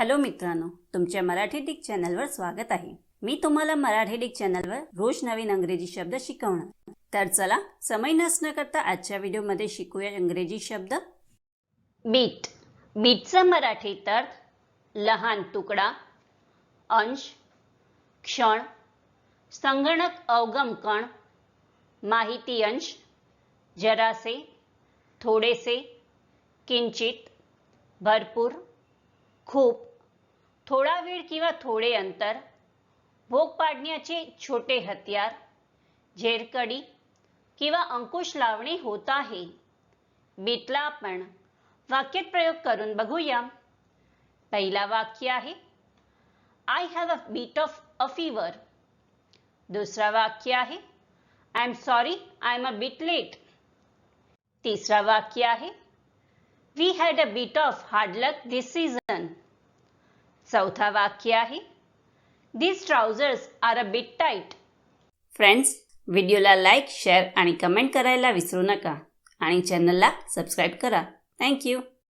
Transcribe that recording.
Hello मित्रांनो तुमच्या Marathi Dick चॅनलवर स्वागत आहे. मी तुम्हाला मराठी डिक चॅनलवर रोज नवीन अंग्रेजी शब्द शिकवणार. तर चला समय नसणं करता आजच्या व्हिडिओमध्ये शिकूया इंग्रजी शब्द. बीट बीटचा मराठी अर्थ लहान तुकडा अंश क्षण संगणक अवगम कण माहिती अंश जरासे थोडेसे किंचित भरपूर खूप थोडा वेळ किंवा थोडे अंतर भोग पाडण्याचे छोटे हत्यार झेरकडी किंवा अंकुश लावणे होत आहे. बीटला आपण वाक्यात प्रयोग करून बघूया. पहिला वाक्य आहे I have a bit of a fever दुसरा वाक्य आहे I am sorry I am a bit late तिसरा वाक्य आहे we had a bit of hard luck this season चौथा वाक्य आहे. These trousers are a bit tight friends व्हिडिओला लाईक शेअर आणि कमेंट करायला विसरू नका. आणि चॅनलला सबस्क्राईब करा. थँक्यू